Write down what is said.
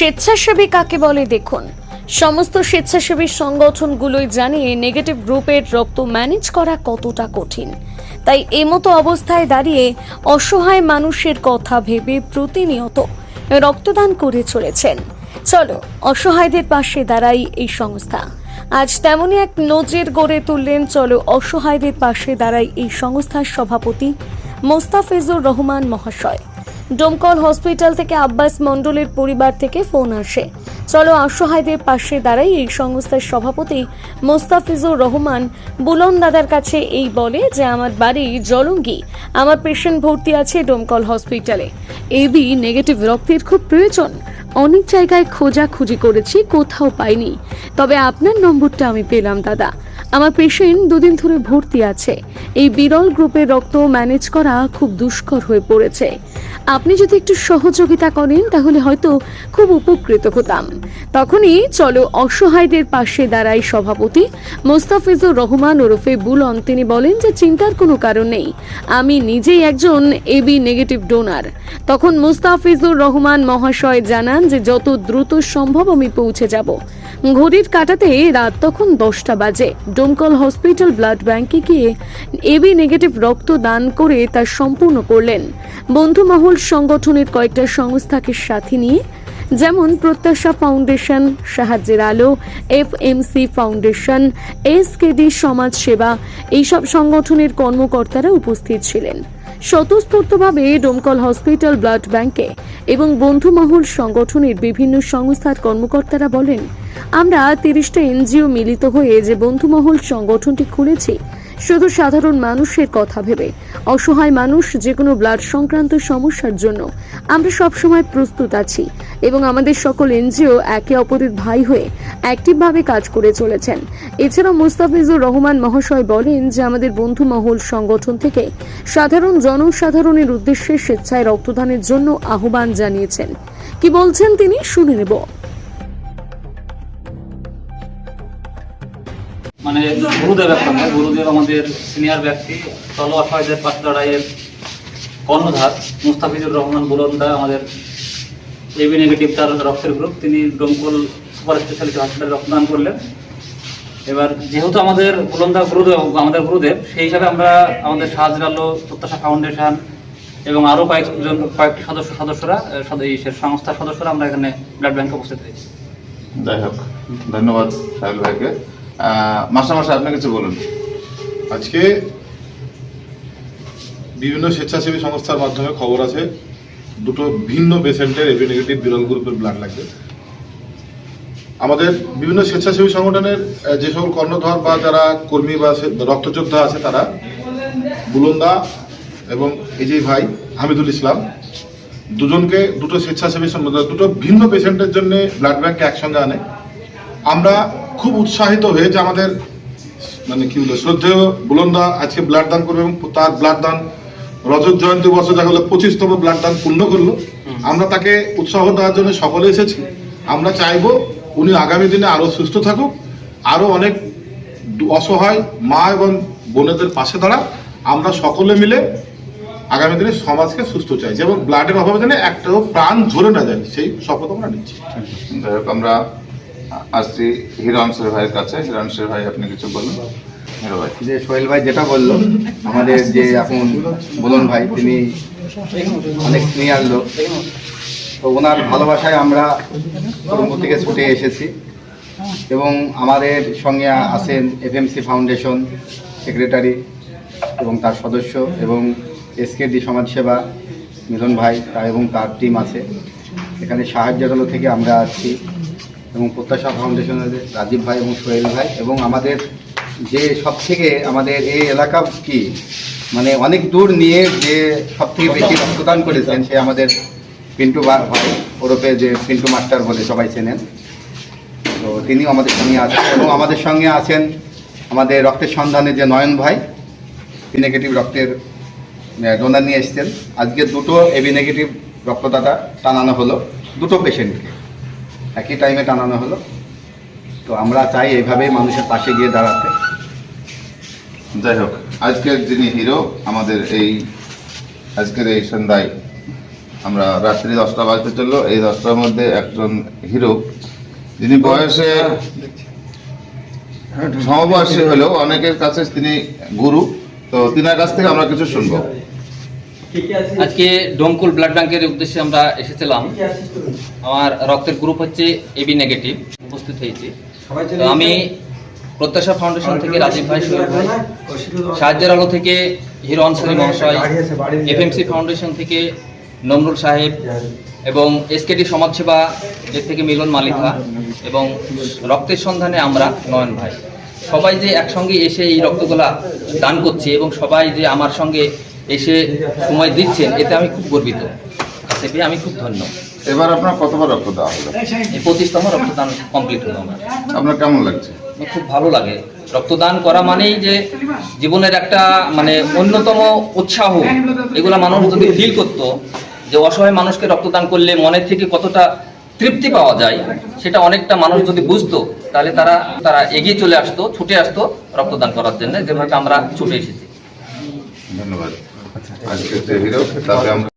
স্বেচ্ছাসেবী কাকে বলে দেখুন? সমস্ত স্বেচ্ছাসেবী সংগঠনগুলোই জানিয়ে নেগেটিভ গ্রুপের রক্ত ম্যানেজ করা কতটা কঠিন। তাই এমতো অবস্থায় দাঁড়িয়ে অসহায় মানুষের কথা ভেবে প্রতিনিয়ত রক্তদান করে চলেছেন। চলো, অসহায়দের পাশে দাঁড়াই এই সংস্থা। আজ তেমনই এক নজির গড়ে তুললেন, চলো, অসহায়দের পাশে দাঁড়াই এই সংস্থার সভাপতি মোস্তাফিজুর রহমান মহাশয়। ডোমকল হসপিটাল থেকে আব্বাস মণ্ডলের পরিবার থেকে ফোন আসে। চলো অসহায়দের পাশে দাঁড়াই। এই সংস্থার সভাপতি মোস্তাফিজুর রহমান বুলন দাদার কাছে এই বলে যে, আমার বাড়ি জলঙ্গি। আমার পেশেন্ট ভর্তি আছে ডোমকল হসপিটালে। এবি নেগেটিভ রক্তের খুব প্রয়োজন। অনেক জায়গায় খোঁজাখুঁজি করেছি, কোথাও পাইনি। তবে আপনার নম্বরটা আমি পেলাম, দাদা। আমার পেশেন্ট দুদিন ধরে ভর্তি আছে। এই বিরল গ্রুপের রক্ত ম্যানেজ করা খুব দুষ্কর হয়ে পড়েছে। আপনি যদি একটু সহযোগিতা করেন, তাহলে হয়তো খুব উপকৃত হতাম। তখনই চলো অসহায়দের পাশে দাঁড়াই সভাপতি মোস্তাফিজুর রহমান ওরফে বুলন। তিনি বলেন যে চিন্তার কোনো কারণ নেই। আমি নিজেই একজন এবি নেগেটিভ ডোনার তখন মোস্তাফিজুর রহমান মহাশয় জানান যে যত দ্রুত সম্ভব আমি পৌঁছে যাব। ঘড়ির কাটাতে রাত তখন দশটা বাজে। ডোমকল হসপিটাল ব্লাড ব্যাংকে গিয়ে এবি নেগেটিভ রক্ত দান করে তা সম্পূর্ণ করলেন। বন্ধুমহল সংগঠনের কয়েকটা সংস্থাকে সাথে নিয়ে, যেমন প্রত্যাশা ফাউন্ডেশন, সাহায্যের আলো এফ এফএমসি ফাউন্ডেশন, এসকেডি সমাজ সেবা, এইসব সংগঠনের কর্মকর্তারা উপস্থিত ছিলেন। স্বতঃস্ফূর্তভাবে ডোমকল হসপিটাল ব্লাড ব্যাংকে এবং বন্ধুমহল সংগঠনের বিভিন্ন সংস্থার কর্মকর্তারা বলেন আমরা তিরিশটা এনজিও মিলিত হয়ে যে বন্ধুমহল সংগঠনটি খুলেছি, শুধু সাধারণ মানুষের কথা ভেবে। অসহায় মানুষ যে কোনো ব্লাড সংক্রান্ত সমস্যার জন্য আমরা সবসময় প্রস্তুত আছি এবং আমাদের সকল এনজিও একে অপরের ভাই হয়ে অ্যাক্টিভভাবে কাজ করে চলেছেন। এছাড়া মুস্তাফিজুর রহমান মহাশয় বলেন যে, আমাদের বন্ধু মহল সংগঠন থেকে সাধারণ জনসাধারণের উদ্দেশ্যে স্বেচ্ছায় রক্তদানের জন্য আহ্বান জানিয়েছেন। কি বলছেন তিনি? শুনে নেব। মানে গুরুদেব একটা নয় গুরুদেব আমাদের সিনিয়র ব্যক্তি চলো অসহায়দের পাশ লড়াইয়ের কর্ণধার, মুস্তাফিজুর রহমান বুলন্দা, আমাদের এবি নেগেটিভ তার রক্তের গ্রুপ তিনি ডোমকল সুপার স্পেশালিটি হসপিটালে রক্তদান করলেন। এবার যেহেতু আমাদের বুলন্দা গুরুদেব, আমাদের গুরুদেব, সেই হিসাবে আমরা আমাদের সাহায্য আলো প্রত্যাশা ফাউন্ডেশন এবং আরও কয়েকজন, কয়েকটি সদস্য, সদস্যরা সংস্থার সদস্যরা আমরা এখানে ব্লাড ব্যাংকে উপস্থিত হয়েছি। যাই হোক, ধন্যবাদ সাহেল ভাইকে। মাসা মাসা আপনি কিছু বলুন। আজকে বিভিন্ন স্বেচ্ছাসেবী সংস্থার মাধ্যমে খবর আছে, দুটো ভিন্ন পেশেন্টের এবি নেগেটিভ বিরল গ্রুপের ব্লাড লাগবে। আমাদের বিভিন্ন স্বেচ্ছাসেবী সংগঠনের যে সকল কর্ণধর বা যারা কর্মী বা রক্তযোদ্ধা আছে তারা, বুলন্দা এবং এই যে ভাই, হামিদুল ইসলাম, দুজনকে দুটো স্বেচ্ছাসেবী দুটো ভিন্ন পেশেন্টের জন্য ব্লাড ব্যাংকে একসঙ্গে আনে। আমরা খুব উৎসাহিত হয়ে যে আমাদের মানে কি বলব শ্রদ্ধেয় বুলন্দা আজকে ব্লাড দান করবে এবং তার ব্লাড দান রজত জয়ন্তী বর্ষ দেখা হলো পঁচিশতম ব্লাড দান পূর্ণ করল। আমরা তাকে উৎসাহ দেওয়ার জন্য সকলে এসেছি। আমরা চাইব উনি আগামী দিনে আরও সুস্থ থাকুক আরও অনেক অসহায় মা এবং বোনেদের পাশে দাঁড়া আমরা সকলে মিলে আগামী দিনে সমাজকে সুস্থ চাই। এবং ব্লাডের অভাবে যেন একটাও প্রাণ ঝরে না যায় সেই শপথ আমরা নিচ্ছি। যাই হোক আমরা আসছি হিরণশের ভাইয়ের কাছে। হিরণশের ভাই, আপনি কিছু বলুন? যে সোহেল ভাই যেটা বলল, আমাদের যে এখন বলুন ভাই, তিনি অনেক সিনিয়র লোক। তো ওনার ভালোবাসায় আমরা থেকে ছুটে এসেছি। এবং আমাদের সঙ্গে আছেন এফএমসি ফাউন্ডেশন সেক্রেটারি এবং তার সদস্য এবং এসকেডি সমাজসেবা মিলন ভাই এবং তার টিম আছে। এখানে সাহায্যের আলো থেকে আমরা আছি। এবং প্রত্যাশা ফাউন্ডেশনের রাজীব ভাই এবং সোহেল ভাই এবং আমাদের যে সব থেকে আমাদের এই এলাকা কি মানে অনেক দূর নিয়ে যে সব থেকে বেশি রক্তদান করেছেন সে আমাদের পিন্টু বা- ভাই, ওরফে যে পিন্টু মাস্টার বলে সবাই চেনেন। তো তিনিও আমাদের সঙ্গে আছেন এবং আমাদের সঙ্গে আছেন আমাদের রক্তের সন্ধানে যে নয়ন ভাই বি নেগেটিভ রক্তের ডোনার নিয়ে এসেছেন। আজকে দুটো এবি নেগেটিভ রক্তদাতা টানানো হলো, দুটো পেশেন্টকে একই টাইমে টানানো হলো। তো আমরা চাই এইভাবেই মানুষের পাশে গিয়ে দাঁড়াতে। যাই হোক, আজকের যিনি হিরো আমাদের এই, আজকের এই সন্ধ্যায় আমরা রাত্রি দশটা বাজতে চলল। এই দশটার মধ্যে একজন হিরো যিনি বয়সে সমবয়সী হলেও অনেকের কাছে তিনি গুরু। তো তিনার কাছ থেকে আমরা কিছু শুনব। আজকে ডোমকুল ব্লাড ব্যাংকের উদ্দেশ্যে আমরা এসেছিলাম। আমার রক্তের গ্রুপ হচ্ছে এবি নেগেটিভ উপস্থিত হয়েছি। আমি প্রত্যাশা ফাউন্ডেশন থেকে রাজীব ভাই সোহেল ভাই সাহায্যের আলো থেকে হিরো আনসারি মহাশয় এফএমসি ফাউন্ডেশন থেকে নমরুল সাহেব এবং এসকেটি সমাজসেবা এর থেকে মিলন মালিকা এবং রক্তের সন্ধানে আমরা নয়ন ভাই। সবাই যে একসঙ্গে এসে এই রক্তগুলা দান করছি এবং সবাই যে আমার সঙ্গে এসে সময় দিচ্ছেন এতে আমি খুব গর্বিত। কাছে পেয়ে আমি খুব ধন্য। এবার আপনার কতবার রক্ত দেওয়া হলো? এই পঁচিশতম রক্তদান কমপ্লিট হলো আমার। আপনার কেমন লাগছে? খুব ভালো লাগে। রক্তদান করা মানেই যে জীবনের একটা মানে অন্যতম উৎসাহ। এগুলা মানুষ যদি ফিল করতো যে অসহায় মানুষকে রক্তদান করলে মনের থেকে কতটা তৃপ্তি পাওয়া যায় সেটা অনেকটা মানুষ যদি বুঝতো তাহলে তারা তারা এগিয়ে চলে আসতো ছুটে আসতো রক্তদান করার জন্য যেভাবে আমরা ছুটে এসেছি। ধন্যবাদ। আজকে যে হিরো তাকে আমরা